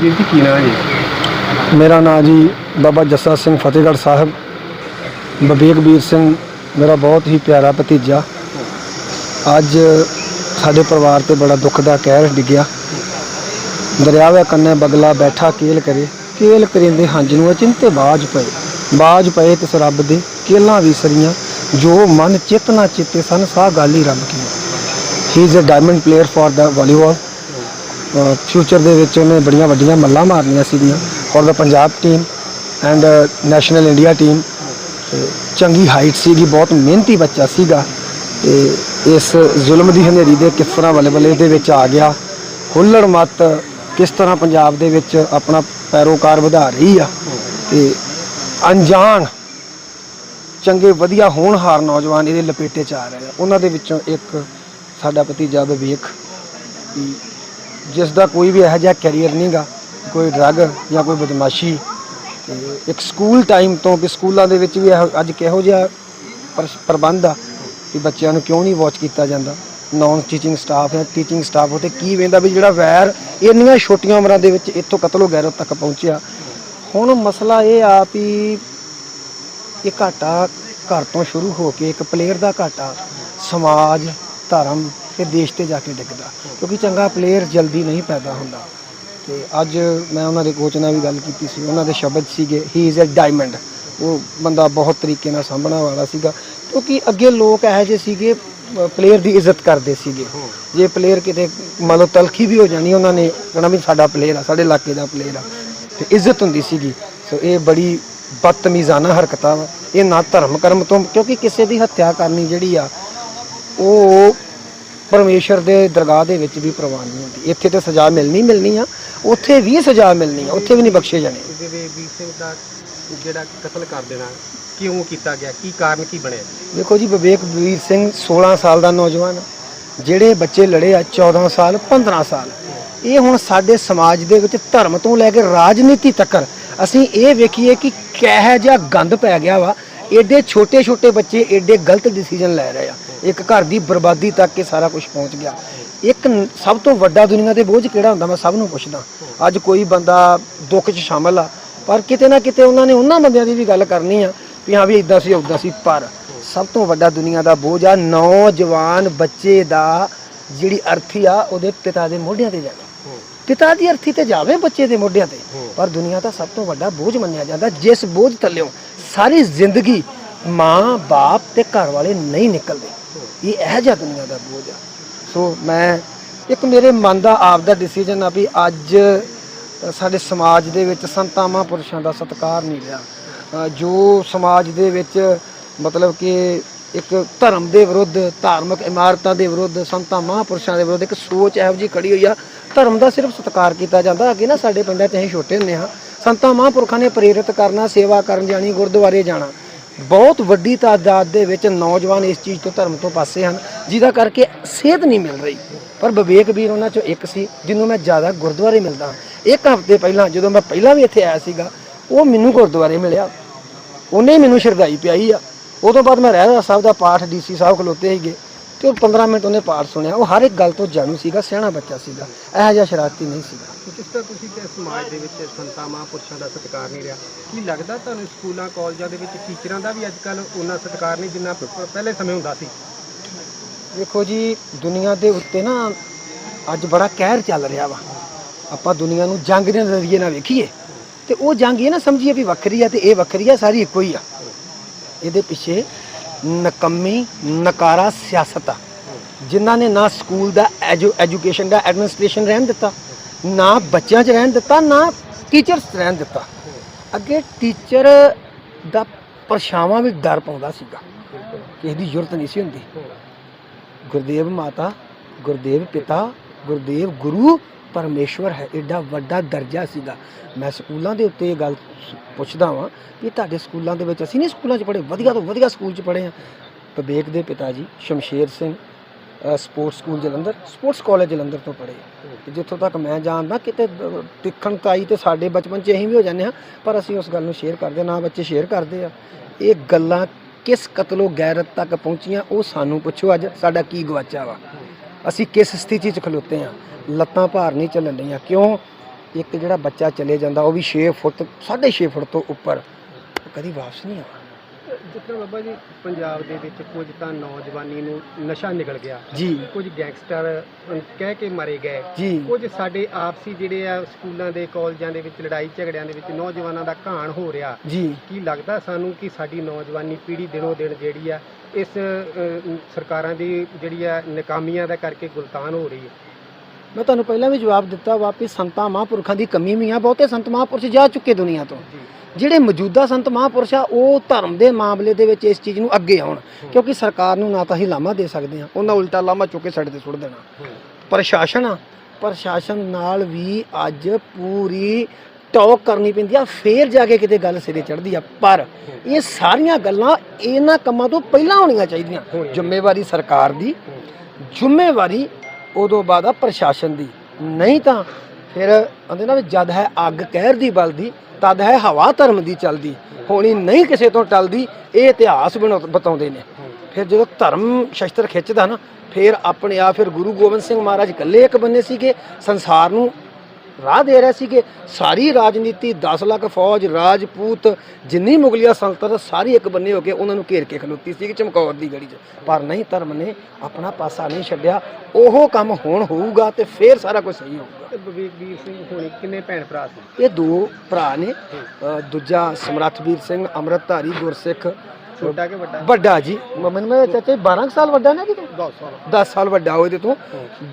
ਕੀ ਨਾਮ ਜੀ? ਮੇਰਾ ਨਾਮ ਜੀ ਬਾਬਾ ਜੱਸਾ ਸਿੰਘ ਫਤਿਹਗੜ੍ਹ ਸਾਹਿਬ। ਬਬੇਕ ਸਿੰਘ, ਮੇਰਾ ਬਹੁਤ ਹੀ ਪਿਆਰਾ ਭਤੀਜਾ। ਅੱਜ ਸਾਡੇ ਪਰਿਵਾਰ ਤੇ ਬੜਾ ਦੁੱਖ ਦਾ ਕਹਿਰ ਡਿੱਗਿਆ। ਦਰਿਆਵੇ ਕੰਨੇ ਬਗਲਾ ਬੈਠਾ ਕੇਲ ਕਰੇ। ਕੇਲ ਕਰਿੰਦੇ ਹੰਝ ਨੂੰ ਅਚਿੰਤੇ ਬਾਜ ਪਏ। ਬਾਜ ਪਏ ਤਿਸ ਰੱਬ ਦੇ, ਕੇਲਾਂ ਵਿਸਰੀਆਂ ਜੋ ਮਨ ਚਿਤ ਨਾ ਚਿੱਤੇ ਸਨ, ਸਾਹ ਹੀ ਰੱਬ ਕੀ। He is a diamond player for the volleyball future ਦੇ ਵਿੱਚ ਉਹਨੇ ਬੜੀਆਂ ਵੱਡੀਆਂ ਮੱਲਾਂ ਮਾਰਨੀਆਂ ਸੀਗੀਆਂ। ਔਰ ਦਾ Punjab team and national India team ਚੰਗੀ ਹਾਈਟ ਸੀਗੀ, ਬਹੁਤ ਮਿਹਨਤੀ ਬੱਚਾ ਸੀਗਾ। ਤੇ ਇਸ ਜ਼ੁਲਮ ਦੀ ਹਨੇਰੀ ਦੇ ਕਿਸ ਤਰ੍ਹਾਂ ਵੱਲੇ ਵੱਲੇ ਦੇ ਵਿੱਚ ਆ ਗਿਆ। ਹੁੱਲੜ ਮਤ ਕਿਸ ਤਰ੍ਹਾਂ ਪੰਜਾਬ ਦੇ ਵਿੱਚ ਆਪਣਾ ਪੈਰੋਕਾਰ ਵਧਾ ਰਹੀ ਆ। ਤੇ ਅਣਜਾਣ ਚੰਗੇ ਵਧੀਆ ਹੋਣਹਾਰ ਨੌਜਵਾਨ ਇਹਦੇ ਲਪੇਟੇ 'ਚ ਆ ਰਹੇ ਆ। ਉਹਨਾਂ ਦੇ ਵਿੱਚੋਂ ਇੱਕ ਸਾਡਾ ਭਤੀਜਾ ਵਿਵੇਕ ਜਿਸ ਦਾ ਕੋਈ ਵੀ ਇਹੋ ਜਿਹਾ ਕੈਰੀਅਰ ਨਹੀਂਗਾ, ਕੋਈ ਡਰੱਗ ਜਾਂ ਕੋਈ ਬਦਮਾਸ਼ੀ। ਤੇ ਇੱਕ ਸਕੂਲ ਟਾਈਮ ਤੋਂ ਕਿ ਸਕੂਲਾਂ ਦੇ ਵਿੱਚ ਵੀ ਇਹੋ- ਅੱਜ ਕਿਹੋ ਜਿਹਾ ਪਰ- ਪ੍ਰਬੰਧ ਆ ਕਿ ਬੱਚਿਆਂ ਨੂੰ ਕਿਉਂ ਨਹੀਂ ਵਾਚ ਕੀਤਾ ਜਾਂਦਾ? ਨਾਨ ਟੀਚਿੰਗ ਸਟਾਫ ਹੈ ਟੀਚਿੰਗ ਸਟਾਫ ਉਹ ਕੀ ਵੇਂਦਾ ਵੀ ਜਿਹੜਾ ਵੈਰ ਇੰਨੀਆਂ ਛੋਟੀਆਂ ਉਮਰਾਂ ਦੇ ਵਿੱਚ ਇੱਥੋਂ ਕਤਲੋ ਗੈਰਤ ਤੱਕ ਪਹੁੰਚਿਆ। ਹੁਣ ਮਸਲਾ ਇਹ ਆ ਵੀ ਇਹ ਘਾਟਾ ਘਰ ਤੋਂ ਸ਼ੁਰੂ ਹੋ ਕੇ ਇੱਕ ਪਲੇਅਰ ਦਾ ਘਾਟਾ ਸਮਾਜ, ਧਰਮ ਤੇ ਦੇਸ਼ ਤੇ ਜਾ ਕੇ ਡਿੱਗਦਾ। ਕਿਉਂਕਿ ਚੰਗਾ ਪਲੇਅਰ ਜਲਦੀ ਨਹੀਂ ਪੈਦਾ ਹੁੰਦਾ। ਤੇ ਅੱਜ ਮੈਂ ਉਹਨਾਂ ਦੇ ਕੋਚ ਨਾਲ ਵੀ ਗੱਲ ਕੀਤੀ ਸੀ। ਉਹਨਾਂ ਦੇ ਸ਼ਬਦ ਸੀਗੇ ਹੀ ਇਜ਼ ਅ ਡਾਇਮੰਡ ਉਹ ਬੰਦਾ ਬਹੁਤ ਤਰੀਕੇ ਨਾਲ ਸਾਂਭਣਾ ਵਾਲਾ ਸੀਗਾ। ਕਿਉਂਕਿ ਅੱਗੇ ਲੋਕ ਇਹੋ ਜਿਹੇ ਸੀਗੇ ਪਲੇਅਰ ਦੀ ਇੱਜ਼ਤ ਕਰਦੇ ਸੀਗੇ। ਜੇ ਪਲੇਅਰ ਕਿਤੇ ਮੰਨ ਲਓ ਤਲਖੀ ਵੀ ਹੋ ਜਾਣੀ, ਉਹਨਾਂ ਨੇ ਕਹਿਣਾ ਵੀ ਸਾਡਾ ਪਲੇਅਰ ਆ, ਸਾਡੇ ਇਲਾਕੇ ਦਾ ਪਲੇਅਰ ਆ। ਤੇ ਇੱਜ਼ਤ ਹੁੰਦੀ ਸੀਗੀ। ਸੋ ਇਹ ਬੜੀ ਬਦਤਮੀਜ਼ਾਨਾ ਹਰਕਤਾਂ ਵਾ। ਇਹ ਨਾ ਧਰਮ ਕਰਮ ਤੋਂ, ਕਿਉਂਕਿ ਕਿਸੇ ਦੀ ਹੱਤਿਆ ਕਰਨੀ ਜਿਹੜੀ ਆ, ਉਹ ਪਰਮੇਸ਼ਰ ਦੇ ਦਰਗਾਹ ਦੇ ਵਿੱਚ ਵੀ ਪ੍ਰਵਾਨ ਨਹੀਂ ਹੁੰਦੀ। ਇੱਥੇ ਤੇ ਸਜ਼ਾ ਮਿਲਣੀ ਮਿਲਣੀ ਆ। ਉੱਥੇ ਵੀ ਸਜ਼ਾ ਮਿਲਣੀ ਆ। ਉੱਥੇ ਵੀ ਨਹੀਂ ਬਖਸ਼ੇ ਜਾਣੇ। ਵਿਵੇਕ ਵੀਰ ਸਿੰਘ ਦਾ ਜਿਹੜਾ ਕਤਲ ਕਰ ਦੇਣਾ ਕਿਉਂ ਕੀਤਾ ਗਿਆ? ਕੀ ਕਾਰਨ ਕੀ ਬਣਿਆ? ਦੇਖੋ ਜੀ ਵਿਵੇਕ ਵੀਰ ਸਿੰਘ 16 ਸਾਲ ਦਾ ਨੌਜਵਾਨ। ਜਿਹੜੇ ਬੱਚੇ ਲੜੇ ਆ 14 ਸਾਲ 15 ਸਾਲ। ਇਹ ਹੁਣ ਸਾਡੇ ਸਮਾਜ ਦੇ ਵਿੱਚ ਧਰਮ ਤੋਂ ਲੈ ਕੇ ਰਾਜਨੀਤੀ ਤੱਕ ਅਸੀਂ ਇਹ ਵੇਖੀਏ ਕਿ ਕਿਹੋ ਜਿਹਾ ਗੰਦ ਪੈ ਗਿਆ ਵਾ। ਏਡੇ ਛੋਟੇ ਛੋਟੇ ਬੱਚੇ ਏਡੇ ਗਲਤ ਡਿਸੀਜਨ ਲੈ ਰਹੇ ਆ। ਇੱਕ ਘਰ ਦੀ ਬਰਬਾਦੀ ਤੱਕ ਇਹ ਸਾਰਾ ਕੁਝ ਪਹੁੰਚ ਗਿਆ। ਇੱਕ ਸਭ ਤੋਂ ਵੱਡਾ ਦੁਨੀਆ ਤੇ ਬੋਝ ਕਿਹੜਾ ਹੁੰਦਾ? ਮੈਂ ਸਭ ਨੂੰ ਪੁੱਛਦਾ। ਅੱਜ ਕੋਈ ਬੰਦਾ ਦੁੱਖ 'ਚ ਸ਼ਾਮਲ ਆ, ਪਰ ਕਿਤੇ ਨਾ ਕਿਤੇ ਉਹਨਾਂ ਨੇ ਉਹਨਾਂ ਬੰਦਿਆਂ ਦੀ ਵੀ ਗੱਲ ਕਰਨੀ ਆ ਵੀ ਹਾਂ ਵੀ ਇਦਾਂ ਸੀ ਉਦਾਂ ਸੀ, ਪਰ ਸਭ ਤੋਂ ਵੱਡਾ ਦੁਨੀਆ ਦਾ ਬੋਝ ਆ ਨੌਜਵਾਨ ਬੱਚੇ ਦਾ ਜਿਹੜੀ ਅਰਥੀ ਆ, ਉਹਦੇ ਪਿਤਾ ਦੇ ਮੋਢਿਆਂ ਤੇ ਜਾਣਾ। ਪਿਤਾ ਦੀ ਅਰਥੀ ਤੇ ਜਾਵੇ ਬੱਚੇ ਦੇ ਮੋਢਿਆਂ ਤੇ, ਪਰ ਦੁਨੀਆ ਦਾ ਸਭ ਤੋਂ ਵੱਡਾ ਬੋਝ ਮੰਨਿਆ ਜਾਂਦਾ। ਜਿਸ ਬੋਝ ਥੱਲਿਓਂ ਸਾਰੀ ਜ਼ਿੰਦਗੀ ਮਾਂ, ਬਾਪ ਤੇ ਘਰ ਵਾਲੇ ਨਹੀਂ ਨਿਕਲਦੇ। ਇਹ ਇਹੋ ਜਿਹਾ ਦੁਨੀਆ ਦਾ ਬੋਝ ਆ। ਸੋ ਮੈਂ ਇੱਕ ਮੇਰੇ ਮਨ ਦਾ ਆਪ ਦਾ ਡਿਸੀਜਨ ਆ ਵੀ ਅੱਜ ਸਾਡੇ ਸਮਾਜ ਦੇ ਵਿੱਚ ਸੰਤਾਂ ਮਹਾਂਪੁਰਸ਼ਾਂ ਦਾ ਸਤਿਕਾਰ ਨਹੀਂ ਰਿਹਾ। ਜੋ ਸਮਾਜ ਦੇ ਵਿੱਚ ਮਤਲਬ ਕਿ ਇੱਕ ਧਰਮ ਦੇ ਵਿਰੁੱਧ, ਧਾਰਮਿਕ ਇਮਾਰਤਾਂ ਦੇ ਵਿਰੁੱਧ ਸੰਤਾਂ ਮਹਾਂਪੁਰਸ਼ਾਂ ਦੇ ਵਿਰੁੱਧ ਇੱਕ ਸੋਚ ਇਹੋ ਜਿਹੀ ਖੜੀ ਹੋਈ ਆ। ਧਰਮ ਦਾ ਸਿਰਫ ਸਤਿਕਾਰ ਕੀਤਾ ਜਾਂਦਾ। ਅੱਗੇ ਨਾ ਸਾਡੇ ਪਿੰਡਾਂ 'ਚ ਅਸੀਂ ਛੋਟੇ ਹੁੰਦੇ ਹਾਂ। ਸੰਤਾਂ ਮਹਾਂਪੁਰਖਾਂ ਨੇ ਪ੍ਰੇਰਿਤ ਕਰਨਾ, ਸੇਵਾ ਕਰਨ ਜਾਣੀ, ਗੁਰਦੁਆਰੇ ਜਾਣਾ। ਬਹੁਤ ਵੱਡੀ ਤਾਦਾਦ ਦੇ ਵਿੱਚ ਨੌਜਵਾਨ ਇਸ ਚੀਜ਼ ਤੋਂ, ਧਰਮ ਤੋਂ ਪਾਸੇ ਹਨ, ਜਿਹਦਾ ਕਰਕੇ ਸਿਹਤ ਨਹੀਂ ਮਿਲ ਰਹੀ। ਪਰ ਵਿਵੇਕ ਵੀਰ ਉਹਨਾਂ ਚੋਂ ਇੱਕ ਸੀ, ਜਿਹਨੂੰ ਮੈਂ ਜ਼ਿਆਦਾ ਗੁਰਦੁਆਰੇ ਮਿਲਦਾ ਹਾਂ। ਇੱਕ ਹਫ਼ਤੇ ਪਹਿਲਾਂ, ਜਦੋਂ ਮੈਂ ਪਹਿਲਾਂ ਵੀ ਇੱਥੇ ਆਇਆ ਸੀਗਾ, ਉਹ ਮੈਨੂੰ ਗੁਰਦੁਆਰੇ ਮਿਲਿਆ। ਉਹਨੇ ਹੀ ਮੈਨੂੰ ਸ਼ਰਧਾਈ ਪਿਆਈ ਆ। ਉਦੋਂ ਬਾਅਦ ਮੈਂ ਰਹਿਦਾ ਸਾਹਿਬ ਦਾ ਪਾਠ ਡੀਸੀ ਸਾਹਿਬ ਖਲੋਤੇ ਸੀਗੇ। ਤੇ ਉਹ 15 ਮਿੰਟ ਉਹਨੇ ਪਾਠ ਸੁਣਿਆ। ਉਹ ਹਰ ਇੱਕ ਗੱਲ ਤੋਂ ਜਾਣੂ ਸੀਗਾ ਸਿਆਣਾ ਬੱਚਾ ਸੀਗਾ। ਇਹੋ ਜਿਹਾ ਸ਼ਰਾਰਤੀ ਨਹੀਂ ਸੀਗਾ। ਜਿਸ ਤਰ੍ਹਾਂ ਤੁਸੀਂ ਕਿ ਸਮਾਜ ਦੇ ਵਿੱਚ ਸੰਤਾਂ ਮਹਾਂਪੁਰਸ਼ਾਂ ਦਾ ਸਤਿਕਾਰ ਨਹੀਂ ਰਿਹਾ। ਕੀ ਲੱਗਦਾ ਤੁਹਾਨੂੰ ਸਕੂਲਾਂ ਕਾਲਜਾਂ ਦੇ ਵਿੱਚ ਟੀਚਰਾਂ ਦਾ ਵੀ ਅੱਜ ਕੱਲ ਉਹਨਾਂ ਸਤਿਕਾਰ ਨਹੀਂ ਜਿੰਨਾ ਪ- ਪਹਿਲੇ ਸਮੇਂ ਹੁੰਦਾ ਸੀ? ਦੇਖੋ ਜੀ ਦੁਨੀਆ ਦੇ ਉੱਤੇ ਨਾ ਅੱਜ ਬੜਾ ਕਹਿਰ ਚੱਲ ਰਿਹਾ ਵਾ। ਆਪਾਂ ਦੁਨੀਆ ਨੂੰ ਜੰਗ ਦੇ ਨਜ਼ਰੀਏ ਨਾਲ ਵੇਖੀਏ। ਤੇ ਉਹ ਜੰਗ ਇਹ ਨਾ ਸਮਝੀਏ ਵੀ ਵੱਖਰੀ ਆ ਤੇ ਇਹ ਵੱਖਰੀ ਆ ਸਾਰੀ ਇੱਕੋ ਹੀ ਆ। ਇਹਦੇ ਪਿੱਛੇ ਨਕੰਮੀ, ਨਕਾਰਾ ਸਿਆਸਤ ਆ। ਜਿਨ੍ਹਾਂ ਨੇ ਨਾ ਸਕੂਲ ਦਾ ਐਜੂ ਐਜੂਕੇਸ਼ਨ ਦਾ ਐਡਮਿਨਿਸਟ੍ਰੇਸ਼ਨ ਰਹਿਣ ਦਿੱਤਾ, ਨਾ ਬੱਚਿਆਂ 'ਚ ਰਹਿਣ ਦਿੱਤਾ, ਨਾ ਟੀਚਰਸ 'ਚ ਰਹਿਣ ਦਿੱਤਾ। ਅੱਗੇ ਟੀਚਰ ਦਾ ਪਰਛਾਵਾਂ ਵੀ ਡਰ ਪਾਉਂਦਾ ਸੀਗਾ। ਕਿਸੇ ਦੀ ਜ਼ਰੂਰਤ ਨਹੀਂ ਸੀ ਹੁੰਦੀ। ਗੁਰਦੇਵ ਮਾਤਾ, ਗੁਰਦੇਵ ਪਿਤਾ, ਗੁਰਦੇਵ ਗੁਰੂ ਪਰਮੇਸ਼ਵਰ ਹੈ ਐਡਾ ਵੱਡਾ ਦਰਜਾ ਸੀਗਾ। ਮੈਂ ਸਕੂਲਾਂ ਦੇ ਉੱਤੇ ਇਹ ਗੱਲ ਪੁੱਛਦਾ ਵਾਂ ਵੀ ਤੁਹਾਡੇ ਸਕੂਲਾਂ ਦੇ ਵਿੱਚ ਅਸੀਂ ਨਹੀਂ ਸਕੂਲਾਂ 'ਚ ਪੜ੍ਹੇ ਵਧੀਆ ਤੋਂ ਵਧੀਆ ਸਕੂਲ 'ਚ ਪੜ੍ਹੇ ਆ। ਵਿਵੇਕ ਦੇ ਪਿਤਾ ਜੀ Shamsher Singh sports school Jalandhar sports college Jalandhar ਤੋਂ ਪੜ੍ਹੇ ਤੇ ਜਿੱਥੋਂ ਤੱਕ ਮੈਂ ਜਾਣਦਾ ਕਿਤੇ ਤਿੱਖਣ ਤਾਈ ਤੇ ਸਾਡੇ ਬਚਪਨ 'ਚ ਇਹੀ ਵੀ ਹੋ ਜਾਂਦੇ ਹਾਂ ਪਰ ਅਸੀਂ ਉਸ ਗੱਲ ਨੂੰ ਸ਼ੇਅਰ ਕਰਦੇ ਹਾਂ, ਨਾ ਬੱਚੇ ਸ਼ੇਅਰ ਕਰਦੇ ਆ। ਇਹ ਗੱਲਾਂ ਕਿਸ ਕਤਲੋ ਗੈਰਤ ਤੱਕ ਪਹੁੰਚੀਆਂ ਉਹ ਸਾਨੂੰ ਪੁੱਛੋ ਅੱਜ ਸਾਡਾ ਕੀ ਗਵਾਚਾ ਵਾ। ਅਸੀਂ ਕਿਸ ਸਥਿਤੀ 'ਚ ਖਲੋਤੇ ਆ ਲੱਤਾਂ ਭਾਰ ਨਹੀਂ ਚੱਲਣ ਡਈਆਂ। ਕਿਉਂ? ਇੱਕ ਜਿਹੜਾ ਬੱਚਾ ਚਲੇ ਜਾਂਦਾ ਉਹ ਵੀ 6 ਫੁੱਟ 6.5 ਫੁੱਟ ਤੋਂ ਉੱਪਰ। ਕਦੀ ਵਾਪਸ ਨਹੀਂ ਆਉਣਾ। ਜਿਸ ਤਰ੍ਹਾਂ ਬਾਬਾ ਜੀ ਪੰਜਾਬ ਦੇ ਵਿੱਚ ਕੁਝ ਤਾਂ ਨੌਜਵਾਨੀ ਨੂੰ ਨਸ਼ਾ ਨਿਕਲ ਗਿਆ। ਜੀ। ਕੁਝ ਗੈਂਗਸਟਰ ਕਹਿ ਕੇ ਮਾਰੇ ਗਏ। ਜੀ। ਕੁਝ ਸਾਡੇ ਆਪਸੀ ਜਿਹੜੇ ਆ ਸਕੂਲਾਂ ਦੇ ਕਾਲਜਾਂ ਦੇ ਵਿੱਚ ਲੜਾਈ ਝਗੜਿਆਂ ਦੇ ਵਿੱਚ ਨੌਜਵਾਨਾਂ ਦਾ ਘਾਣ ਹੋ ਰਿਹਾ। ਜੀ। ਕੀ ਲੱਗਦਾ ਸਾਨੂੰ ਕਿ ਸਾਡੀ ਨੌਜਵਾਨੀ ਪੀੜ੍ਹੀ ਦਿਨੋਂ ਦਿਨ ਜਿਹੜੀ ਆ ਇਸ ਸਰਕਾਰਾਂ ਦੀ ਜਿਹੜੀ ਆ ਨਕਾਮੀਆਂ ਦਾ ਕਰਕੇ ਗੁਲਤਾਨ ਹੋ ਰਹੀ ਹੈ। ਮੈਂ ਤੁਹਾਨੂੰ ਪਹਿਲਾਂ ਵੀ ਜਵਾਬ ਦਿੱਤਾ ਵਾ ਵੀ ਸੰਤਾਂ ਮਹਾਂਪੁਰਖਾਂ ਦੀ ਕਮੀ ਵੀ ਆ ਬਹੁਤੇ ਸੰਤ ਮਹਾਂਪੁਰਸ਼ ਜਾ ਚੁੱਕੇ ਦੁਨੀਆ ਤੋਂ। ਜਿਹੜੇ ਮੌਜੂਦਾ ਸੰਤ ਮਹਾਂਪੁਰਸ਼ ਆ ਉਹ ਧਰਮ ਦੇ ਮਾਮਲੇ ਦੇ ਵਿੱਚ ਇਸ ਚੀਜ਼ ਨੂੰ ਅੱਗੇ ਆਉਣ ਕਿਉਂਕਿ ਸਰਕਾਰ ਨੂੰ ਨਾ ਤਾਂ ਹੀ ਲਾਮਾ ਦੇ ਸਕਦੇ ਆ ਉਹਨਾਂ ਉਲਟਾ ਲਾਮਾ ਚੁੱਕ ਕੇ ਸਾਡੇ ਤੇ ਸੁੱਟ ਦੇਣਾ। ਪ੍ਰਸ਼ਾਸਨ ਆ ਪ੍ਰਸ਼ਾਸਨ ਨਾਲ ਵੀ ਅੱਜ ਪੂਰੀ ਟੌਕ ਕਰਨੀ ਪੈਂਦੀ ਆ ਫੇਰ ਜਾ ਕੇ ਕਿਤੇ ਗੱਲ ਸਿਰੇ ਚੜ੍ਹਦੀ ਆ। ਪਰ ਇਹ ਸਾਰੀਆਂ ਗੱਲਾਂ ਇਹਨਾਂ ਕੰਮਾਂ ਤੋਂ ਪਹਿਲਾਂ ਹੋਣੀਆਂ ਚਾਹੀਦੀਆਂ। ਜ਼ਿੰਮੇਵਾਰੀ ਸਰਕਾਰ ਦੀ ਜ਼ਿੰਮੇਵਾਰੀ ਉਦੋਂ ਬਾਅਦ ਆ ਪ੍ਰਸ਼ਾਸਨ ਦੀ। ਨਹੀਂ ਤਾਂ ਫਿਰ ਕਹਿੰਦੇ ਨਾ ਵੀ ਜਦ ਹੈ ਅੱਗ ਕਹਿਰ ਦੀ ਬਲਦੀ ਤਦ ਹੈ ਹਵਾ ਧਰਮ ਦੀ ਚਲਦੀ। ਹੋਣੀ ਨਹੀਂ ਕਿਸੇ ਤੋਂ ਟਲਦੀ ਇਹ ਇਤਿਹਾਸ ਬਣਾ- ਬਤਾਉਂਦੇ ਨੇ। ਫਿਰ ਜਦੋਂ ਧਰਮ ਸ਼ਸਤਰ ਖਿੱਚਦਾ ਨਾ ਫਿਰ ਆਪਣੇ ਆਪ ਫਿਰ ਗੁਰੂ ਗੋਬਿੰਦ ਸਿੰਘ ਮਹਾਰਾਜ ਇਕੱਲੇ ਇੱਕ ਬੰਨੇ ਸੀਗੇ ਸੰਸਾਰ ਨੂੰ ਰਾਹ ਦੇ ਰਹੇ ਸੀਗੇ। ਸਾਰੀ ਰਾਜਨੀਤੀ 10 ਲੱਖ ਫੌਜ ਰਾਜਪੂਤ ਜਿੰਨੀ ਮੁਗਲਿਆ ਸਲਤਨਤ ਸਾਰੀ ਇੱਕ ਬੰਨੇ ਹੋ ਕੇ ਉਹਨਾਂ ਨੂੰ ਘੇਰ ਕੇ ਖਲੋਤੀ ਸੀ ਚਮਕੌਰ ਦੀ ਗੜੀ 'ਚ। ਪਰ ਨਹੀਂ ਧਰਮ ਨੇ ਆਪਣਾ ਪਾਸਾ ਨਹੀਂ ਛੱਡਿਆ। ਉਹ ਕੰਮ ਹੁਣ ਹੋਊਗਾ ਤੇ ਫਿਰ ਸਾਰਾ ਕੁਝ ਸਹੀ ਹੋਊਗਾ। ਤੇ ਵਿਵੇਕ ਵੀਰ ਸਿੰਘ ਹੋਣੀ ਕਿੰਨੇ ਭੈਣ ਭਰਾ ਸੀ? ਇਹ ਦੋ ਭਰਾ ਨੇ। ਦੂਜਾ ਸਮਰੱਥਵੀਰ ਸਿੰਘ ਅੰਮ੍ਰਿਤਧਾਰੀ ਗੁਰਸਿੱਖ। ਛੋਟਾ ਕਿ ਵੱਡਾ? ਵੱਡਾ ਜੀ। ਮਮਨ ਮੈਂ ਚਾਚਾ 12 ਕੁ ਸਾਲ ਵੱਡਾ ਨਾ ਕਿਤੇ? 10 ਸਾਲ। 10 ਸਾਲ ਵੱਡਾ ਹੋਏ ਤੇ ਤੋਂ।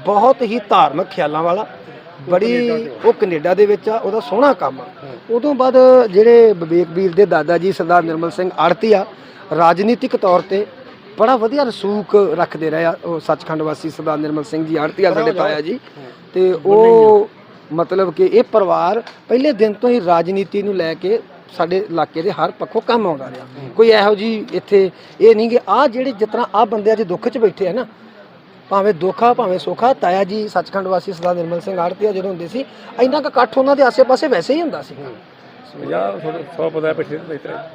ਬਹੁਤ ਹੀ ਧਾਰਮਿਕ ਖਿਆਲਾਂ ਵਾਲਾ। ਬੜੀ ਉਹ ਕੈਨੇਡਾ ਦੇ ਵਿੱਚ ਆ ਉਹਦਾ ਸੋਹਣਾ ਕੰਮ ਆ। ਉਦੋਂ ਬਾਅਦ ਜਿਹੜੇ ਵਿਵੇਕ ਵੀਰ ਦੇ ਦਾਦਾ ਜੀ ਸਰਦਾਰ ਨਿਰਮਲ ਸਿੰਘ ਆੜਤੀ ਆ ਰਾਜਨੀਤਿਕ ਤੌਰ ਤੇ ਬੜਾ ਵਧੀਆ ਰਸੂਖ ਰੱਖਦੇ ਰਹੇ ਆ ਉਹ ਸੱਚਖੰਡ ਵਾਸੀ ਸਰਦਾਰ ਨਿਰਮਲ ਸਿੰਘ ਜੀ ਆੜਤੀ ਆ ਸਾਡੇ ਤਾਇਆ ਜੀ। ਤੇ ਉਹ ਮਤਲਬ ਕਿ ਇਹ ਪਰਿਵਾਰ ਪਹਿਲੇ ਦਿਨ ਤੋਂ ਹੀ ਰਾਜਨੀਤੀ ਨੂੰ ਲੈ ਕੇ ਸਾਡੇ ਇਲਾਕੇ ਦੇ ਹਰ ਪੱਖੋਂ ਕੰਮ ਆਉਂਦਾ ਰਿਹਾ। ਕੋਈ ਇਹੋ ਜੀ ਇੱਥੇ ਇਹ ਨਹੀਂ ਕਿ ਆ ਜਿਹੜੇ ਤਰ੍ਹਾਂ ਆ ਬੰਦੇ ਅੱਜ ਦੁੱਖ 'ਚ ਬੈਠੇ ਆ ਨਾ ਭਾਵੇਂ ਦੁੱਖਾ ਭਾਵੇਂ ਸੁੱਖਾ ਤਾਇਆ ਜੀ ਸੱਚਖੰਡ ਵਾਸੀ ਸਰਦਾਰ ਨਿਰਮਲ ਸਿੰਘ ਆੜਤੀਆ ਜਦੋਂ ਹੁੰਦੇ ਸੀ ਇੰਨਾ ਕੁ ਇਕੱਠ ਉਹਨਾਂ ਦੇ ਆਸੇ-ਪਾਸੇ ਵੈਸੇ ਹੀ ਹੁੰਦਾ ਸੀ। 50 100 ਪਤਾ ਪਿੱਛੇ ਬੈਠਾ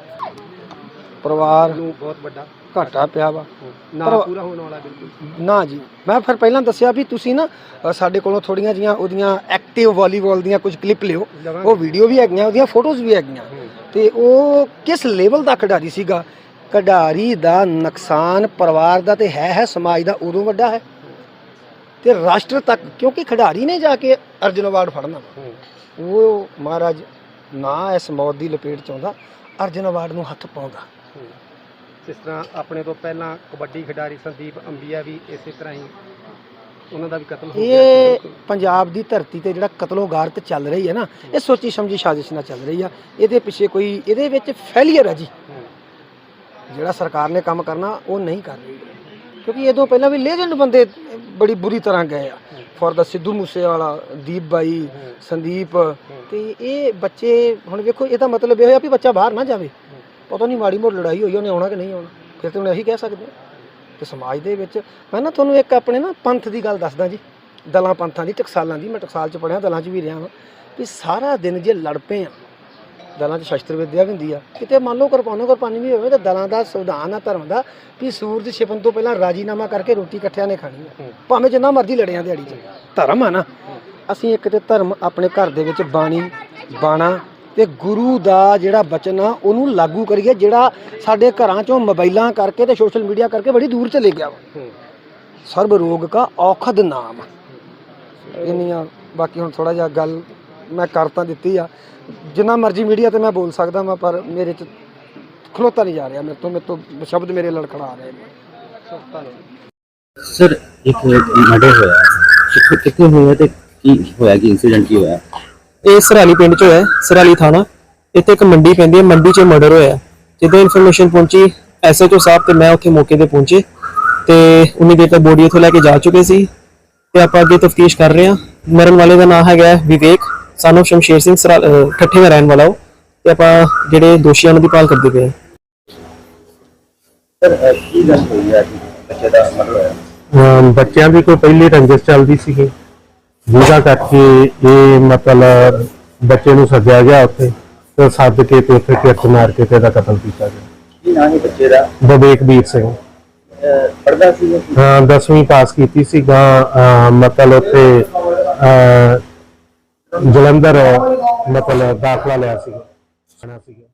ਪਰਿਵਾਰ ਨੂੰ ਬਹੁਤ ਵੱਡਾ। ਘਾਟਾ ਪਿਆ ਵਾ। ਨਾ ਪਰ- ਹੋਣ ਵਾਲਾ ਬਿਲਕੁਲ। ਨਾ ਜੀ। ਮੈਂ ਫਿਰ ਪਹਿਲਾਂ ਦੱਸਿਆ ਵੀ ਤੁਸੀਂ ਨਾ ਸਾਡੇ ਕੋਲੋਂ ਥੋੜੀਆਂ ਜੀਆਂ ਉਹਦੀਆਂ ਐਕਟਿਵ ਵਾਲੀਬਾਲ ਦੀਆਂ ਕੁਝ ਕਲਿੱਪ ਲਿਓ। ਉਹ ਵੀਡੀਓ ਵੀ ਹੈਗੀਆਂ ਉਹਦੀਆਂ ਫੋਟੋਜ਼ ਵੀ ਹੈਗੀਆਂ। ਤੇ ਉਹ ਕਿਸ ਲੈਵਲ ਦਾ ਖਿਡਾਰੀ ਸੀਗਾ? ਖਿਡਾਰੀ ਦਾ ਨੁਕਸਾਨ ਪਰਿਵਾਰ ਦਾ ਤੇ ਹੈ ਹੈ ਸਮਾਜ ਦਾ ਉਦੋਂ ਵੱਡਾ ਹੈ। ਤੇ ਰਾਸ਼ਟਰ ਤੱਕ ਕਿਉਂਕਿ ਖਿਡਾਰੀ ਨੇ ਜਾ ਕੇ ਅਰਜਨ ਅਵਾਰਡ ਫੜਨਾ। ਉਹ ਮਹਾਰਾਜ ਨਾ ਇਸ ਮੌਤ ਦੀ ਲਪੇਟ ਚ ਆਉਂਦਾ ਅਰਜਨ ਅਵਾਰਡ ਨੂੰ ਹੱਥ ਪਾਉਂਦਾ। ਜਿਸ ਤਰ੍ਹਾਂ ਆਪਣੇ ਤੋਂ ਪਹਿਲਾਂ ਕਬੱਡੀ ਖਿਡਾਰੀ ਸੰਦੀਪ ਅੰਬੀਆ ਵੀ ਇਸੇ ਤਰ੍ਹਾਂ ਹੀ ਉਹਨਾਂ ਦਾ ਵੀ ਕਤਲ ਹੋ ਗਿਆ ਇਹ। ਪੰਜਾਬ ਦੀ ਧਰਤੀ ਤੇ ਜਿਹੜਾ ਕਤਲੋ ਗਾਰਤ ਚੱਲ ਰਹੀ ਹੈ ਨਾ ਇਹ ਸੋਚੀ ਸਮਝੀ ਸਾਜ਼ਿਸ਼ ਨਾਲ ਚੱਲ ਰਹੀ ਆ। ਇਹਦੇ ਪਿੱਛੇ ਕੋਈ ਇਹਦੇ ਵਿੱਚ ਫੇਲਿਅਰ ਹੈ ਜੀ। ਜਿਹੜਾ ਸਰਕਾਰ ਨੇ ਕੰਮ ਕਰਨਾ, ਉਹ ਨਹੀਂ ਕਰ ਰਹੀ। ਕਿਉਂਕਿ ਇਹਦੋਂ ਪਹਿਲਾਂ ਵੀ ਲੇਜੈਂਡ ਬੰਦੇ ਬੜੀ ਬੁਰੀ ਤਰ੍ਹਾਂ ਗਏ ਆ। ਫॉर ਦਾ ਸਿੱਧੂ ਮੂਸੇਵਾਲਾ, ਦੀਪ ਬਾਈ, ਸੰਦੀਪ, ਤੇ ਇਹ ਬੱਚੇ ਹੁਣ ਵੇਖੋ ਇਹਦਾ ਮਤਲਬ ਇਹ ਹੋਇਆ ਵੀ ਬੱਚਾ ਬਾਹਰ ਨਾ ਜਾਵੇ। ਪਤਾ ਨਹੀਂ ਮਾੜੀ ਮੋੜ ਲੜਾਈ ਹੋਈ, ਉਹਨੇ ਆਉਣਾ ਕਿ ਨਹੀਂ ਆਉਣਾ। ਫਿਰ ਤੇ ਹੁਣ ਇਹੀ ਕਹਿ ਸਕਦੇ ਹਾਂ ਤੇ ਸਮਾਜ ਦੇ ਵਿੱਚ ਮੈਂ ਨਾ ਤੁਹਾਨੂੰ ਇੱਕ ਆਪਣੇ ਨਾ ਪੰਥ ਦੀ ਗੱਲ ਦੱਸਦਾ ਜੀ। ਦਲਾਂ ਪੰਥਾਂ ਦੀ, ਟਕਸਾਲਾਂ ਦੀ, ਮੈਂ ਟਕਸਾਲ ਚ ਪੜਿਆ ਦਲਾਂ ਚ ਵੀ ਰਿਹਾ ਵਾਂ। ਵੀ ਸਾਰਾ ਦਿਨ ਜੇ ਲੜ ਪਏ ਆ ਦਲਾਂ 'ਚ ਸ਼ਸਤਰ ਵਿਦਿਆ ਵੀ ਹੁੰਦੀ ਆ। ਕਿਤੇ ਮੰਨ ਲਓ ਕਿਰਪਾਨੋ ਕਿਰਪਾਨੀ ਵੀ ਹੋਵੇ ਤਾਂ ਦਲਾਂ ਦਾ ਸੰਵਿਧਾਨ ਆ ਧਰਮ ਦਾ ਵੀ ਸੂਰਜ ਛਿਪਣ ਤੋਂ ਪਹਿਲਾਂ ਰਾਜੀਨਾਮਾ ਕਰਕੇ ਰੋਟੀ ਇਕੱਠਿਆਂ ਨੇ ਖਾਣੀ ਆ। ਭਾਵੇਂ ਜਿੰਨਾ ਮਰਜ਼ੀ ਲੜਿਆਂ ਦਿਹਾੜੀ 'ਚ। ਧਰਮ ਆ ਨਾ। ਅਸੀਂ ਇੱਕ ਤੇ ਧਰਮ ਆਪਣੇ ਘਰ ਦੇ ਵਿੱਚ ਬਾਣੀ ਬਾਣਾ ਤੇ ਗੁਰੂ ਦਾ ਜਿਹੜਾ ਬਚਨ ਆ ਉਹਨੂੰ ਲਾਗੂ ਕਰੀਏ ਜਿਹੜਾ ਸਾਡੇ ਘਰਾਂ 'ਚੋਂ ਮੋਬਾਈਲਾਂ ਕਰਕੇ ਤੇ ਸੋਸ਼ਲ ਮੀਡੀਆ ਕਰਕੇ ਬੜੀ ਦੂਰ ਚਲੇ ਗਿਆ ਵਾ। ਸਰਬ ਰੋਗ ਕਾ ਔਖਦ ਨਾਮ। ਇੰਨੀਆਂ ਬਾਕੀ ਹੁਣ ਥੋੜਾ ਜਿਹਾ ਗੱਲ ਮੈਂ ਕਰ ਤਾਂ ਦਿੱਤੀ ਆ। ਜਿੰਨਾ ਮਰਜ਼ੀ ਮੀਡੀਆ ਤੇ ਮੈਂ ਬੋਲ ਸਕਦਾ ਮੈਂ ਪਰ ਮੇਰੇ ਚ ਖਲੋਤਾ ਨਹੀਂ ਜਾ ਰਿਹਾ। ਮੇਰੇ ਤੋਂ ਮੇਰੇ ਤੋਂ ਸ਼ਬਦ ਮੇਰੇ ਲੜਖੜਾ ਰਹੇ ਨੇ। ਸੋ, ਧੰਨਵਾਦ ਸਰ ਇੱਕ ਮਰਡਰ ਹੋਇਆ। ਕਿੱਥੇ ਕਿੱਥੇ ਹੋਇਆ ਤੇ ਕੀ ਹੋਇਆ? ਕੀ ਇਨਸੀਡੈਂਟ ਕੀ ਹੋਇਆ? ਇਹ ਸਰਾਲੀ ਪਿੰਡ ਚ ਹੋਇਆ ਸਰਾਲੀ ਥਾਣਾ। ਇੱਥੇ ਇੱਕ ਮੰਡੀ ਪੈਂਦੀ ਹੈ ਮੰਡੀ 'ਚ ਮਰਡਰ ਹੋਇਆ। ਜਦੋਂ ਇਨਫੋਰਮੇਸ਼ਨ ਪਹੁੰਚੀ ਐਸਐਚਓ ਸਾਹਿਬ ਤੇ ਮੈਂ ਉੱਥੇ ਮੌਕੇ ਤੇ ਪਹੁੰਚੇ ਤੇ ਉਨੀ ਦੇਰ ਤੱਕ ਬੋਡੀ ਉੱਥੋਂ ਲੈ ਕੇ ਜਾ ਚੁੱਕੇ ਸੀ ਤੇ ਆਪਾਂ ਅੱਗੇ ਤਫਤੀਸ਼ ਕਰ ਰਹੇ ਹਾਂ। ਮਰਨ ਵਾਲੇ ਦਾ ਨਾਮ ਹੈਗਾ ਵਿਵੇਕ। Of ਸ਼ਮਸ਼ੇਰ ਸਿੰਘ ਸਰਾ- ਠੱਠੇ ਦਾ ਰਹਿਣ ਵਾਲਾ ਉਹ ਤੇ ਆਪਾਂ ਜਿਹੜੇ ਦੋਸ਼ੀਆਂ ਨੂੰ ਦੀ ਭਾਲ ਕਰਦੇ ਪਏ ਹਾਂ। ਸਰ ਅਹ, ਕੀ ਗੱਲ ਹੋਈ ਹੈ ਕਿ ਬੱਚੇ ਦਾ ਬੱਚਿਆਂ ਦੀ ਕੋਈ ਪਹਿਲੀ ਰੰਜਿਸ਼ ਚੱਲਦੀ ਸੀਗੀ। ਜਿਹਦਾ ਕਰਕੇ ਇਹ ਮਤਲਬ ਬੱਚੇ ਨੂੰ ਸੱਦਿਆ ਗਿਆ ਉੱਥੇ ਤੇ ਸੱਦ ਕੇ ਤੇ ਉੱਥੇ ਕਿਰਤ ਮਾਰ ਕੇ ਤੇ ਇਹਦਾ ਕਤਲ ਕੀਤਾ ਗਿਆ। ਕੀ ਨਾਂ ਹੈ ਬੱਚੇ ਦਾ? ਵਿਵੇਕ ਵੀਰ ਸਿੰਘ ਪੜਦਾ ਸੀ? ਹਾਂ 10ਵੀਂ ਪਾਸ ਕੀਤੀ ਸੀ ਗਾ ਮਤਲਬ ਉੱਥੇ ਜਲੰਧਰ ਮਤਲਬ ਦਾਖਲਾ ਲਿਆ ਸੀ। ਸੀਗਾ